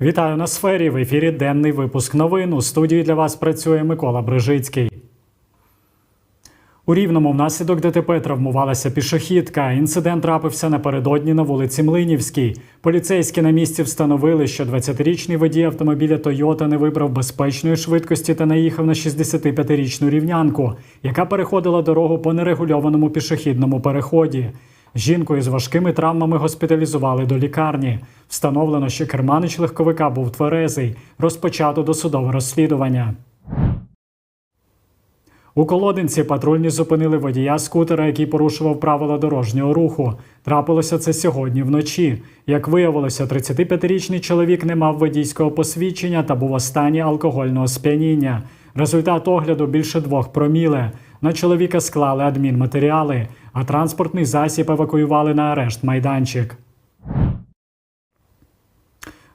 Вітаю на сфері. В ефірі денний випуск новин. У студії для вас працює Микола Брижицький. У Рівному внаслідок ДТП травмувалася пішохідка. Інцидент трапився напередодні на вулиці Млинівській. Поліцейські на місці встановили, що 20-річний водій автомобіля Тойота не вибрав безпечної швидкості та наїхав на 65-річну рівнянку, яка переходила дорогу по нерегульованому пішохідному переході. Жінку із важкими травмами госпіталізували до лікарні. Встановлено, що керманич легковика був тверезий. Розпочато досудове розслідування. У Колодинці патрульні зупинили водія скутера, який порушував правила дорожнього руху. Трапилося це сьогодні вночі. Як виявилося, 35-річний чоловік не мав водійського посвідчення та був у алкогольного сп'яніння. Результат огляду більше двох проміле. На чоловіка склали адмінматеріали, а транспортний засіб евакуювали на арешт майданчик.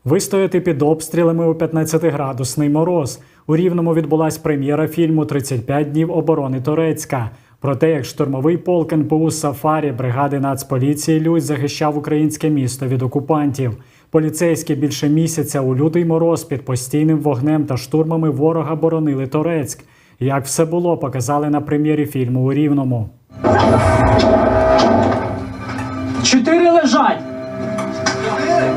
Вистояти під обстрілами у 15-градусний мороз. У Рівному відбулась прем'єра фільму «35 днів оборони Турецька. Про те, як штурмовий полк НПУ Сафарі бригади Нацполіції Людь захищав українське місто від окупантів. Поліцейські більше місяця у лютий мороз під постійним вогнем та штурмами ворога боронили Торецьк. Як все було, показали на прем'єрі фільму у Рівному. Лежать.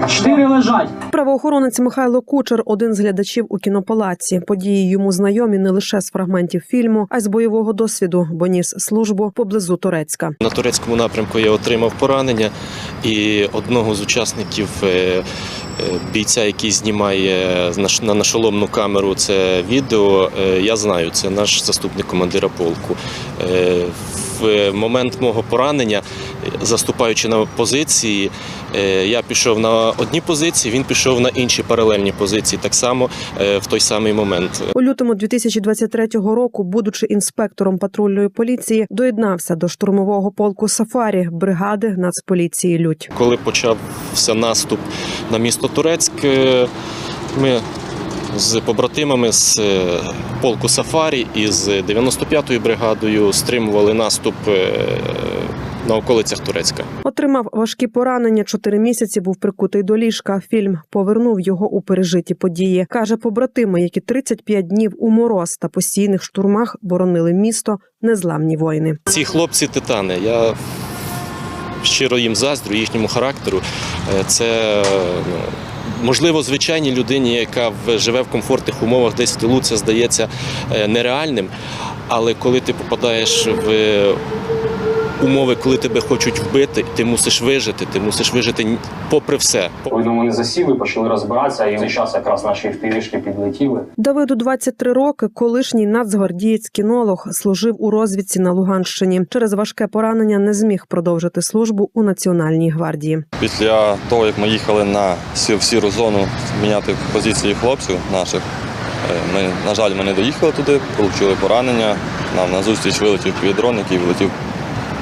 Чотири лежать. Правоохоронець Михайло Кучер один з глядачів у кінопалаці. Події йому знайомі не лише з фрагментів фільму, а й з бойового досвіду, бо ніс службу поблизу Турецька. На турецькому напрямку я отримав поранення, і одного з учасників е, е, бійця, який знімає на нашоломну камеру це відео, е, я знаю, це наш заступник командира полку. Е, В момент мого поранення, заступаючи на позиції, е, я пішов на одні позиції, він пішов на інші паралельні позиції, так само е, в той самий момент. У лютому 2023 року, будучи інспектором патрульної поліції, доєднався до штурмового полку Сафарі бригади Нацполіції Людь. Коли почався наступ на місто Турецьк, ми з побратимами з е, полку Сафарі і з 95-ю бригадою стримували наступ е, на околицях Турецька. Отримав важкі поранення. Чотири місяці був прикутий до ліжка. Фільм повернув його у пережиті події. каже, побратими, які 35 днів у мороз та постійних штурмах боронили місто, незламні воїни. Ці хлопці титани. Я щиро їм заздрю, їхньому характеру. Е, Це ну, можливо звичайній людині, яка живе в комфортних умовах, десь в тилу, це здається е, нереальним. Але коли ти попадаєш в умови, коли тебе хочуть вбити, ти мусиш вижити, ти мусиш вижити попри все. Видно, вони засіли, почали розбиратися, і в цей час якраз наші втилішки підлетіли. Давиду 23 роки. Колишній нацгвардієць кінолог служив у розвідці на Луганщині. Через важке поранення не зміг продовжити службу у національній гвардії. Після того, як ми їхали на сі- в сіру зону міняти позиції хлопців наших, е, ми, на жаль, ми не доїхали туди, отримали поранення. Нам на зустріч вилетів півдрон, який влетів,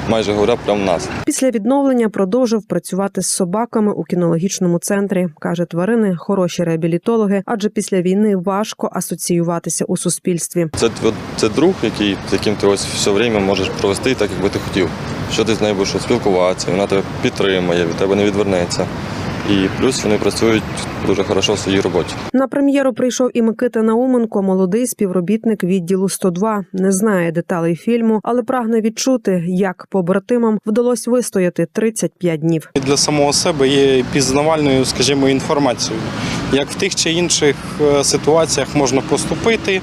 майже говоря, прямо в нас. Після відновлення продовжив працювати з собаками у кінологічному центрі. каже, тварини хороші реабілітологи, адже після війни важко асоціюватися у суспільстві. Це, це друг, який, з яким ти ось все время можеш провести так, як би ти хотів. Що ти з нею будеш спілкуватися, вона тебе підтримує, від тебе не відвернеться. І плюс вони працюють дуже хорошо в своїй роботі. На прем'єру прийшов і Микита Науменко, молодий співробітник відділу 102. Не знає деталей фільму, але прагне відчути, як побратимам вдалося вистояти 35 днів. для самого себе є пізнавальною, скажімо, інформацією, як в тих чи інших е, ситуаціях можна поступити,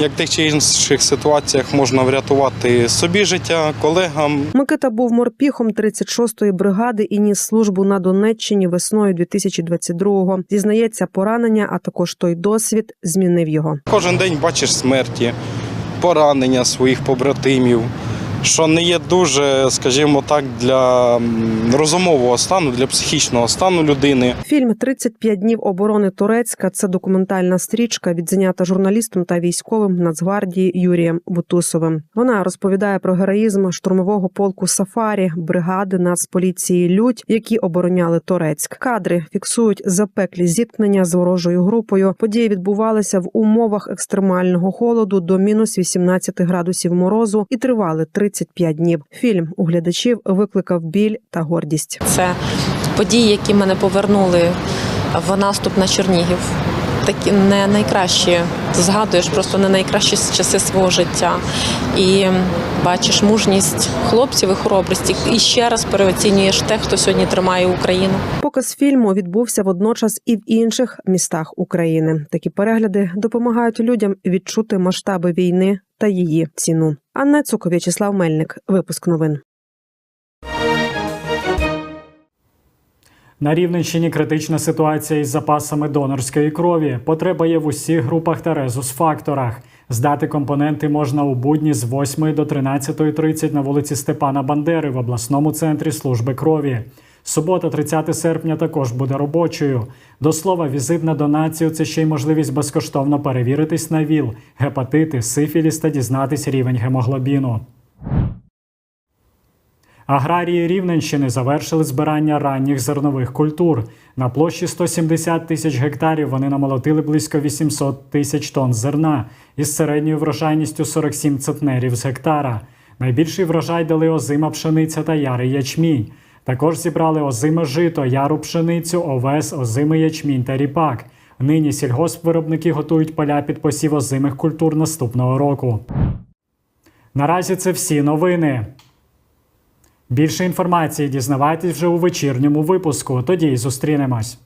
як в тих чи інших ситуаціях можна врятувати собі життя, колегам, Микита був морпіхом 36-ї бригади і ніс службу на Донеччині весною 2022-го. Зізнається, поранення, а також той досвід змінив його. Кожен день бачиш смерті, поранення своїх побратимів, що не є дуже, скажімо так, для розумового стану, для психічного стану людини. Фільм «35 днів оборони Турецька це документальна стрічка, відзнята журналістом та військовим Нацгвардії Юрієм Бутусовим. Вона розповідає про героїзм штурмового полку Сафарі, бригади Нацполіції Людь, які обороняли Турецьк. Кадри фіксують запеклі зіткнення з ворожою групою. Події відбувалися в умовах екстремального холоду до мінус 18 градусів морозу і тривали 35 днів. Фільм у глядачів викликав біль та гордість. Це події, які мене повернули в наступ на Чернігів. Такі не найкращі згадуєш просто не найкращі часи свого життя. І бачиш мужність хлопців і хоробрість, і ще раз переоцінюєш те, хто сьогодні тримає Україну. Показ фільму відбувся водночас і в інших містах України. Такі перегляди допомагають людям відчути масштаби війни та її ціну. Анна Цуков, В'ячеслав Мельник. Випуск новин. На Рівненщині критична ситуація із запасами донорської крові. Потреба є в усіх групах та резус-факторах. Здати компоненти можна у будні з 8 до 13.30 на вулиці Степана Бандери в обласному центрі служби крові. Субота, 30 серпня, також буде робочою. До слова, візит на донацію це ще й можливість безкоштовно перевіритись на ВІЛ, гепатити, сифіліс та дізнатись рівень гемоглобіну. Аграрії Рівненщини завершили збирання ранніх зернових культур. На площі 170 тисяч гектарів вони намолотили близько 800 тисяч тонн зерна із середньою врожайністю 47 центнерів з гектара. Найбільший врожай дали озима пшениця та ярий ячмінь. Також зібрали озиме жито, яру пшеницю, овес, озимий ячмінь та ріпак. Нині сільгоспвиробники готують поля під посів озимих культур наступного року. Наразі це всі новини. Більше інформації дізнавайтесь вже у вечірньому випуску. Тоді й зустрінемось.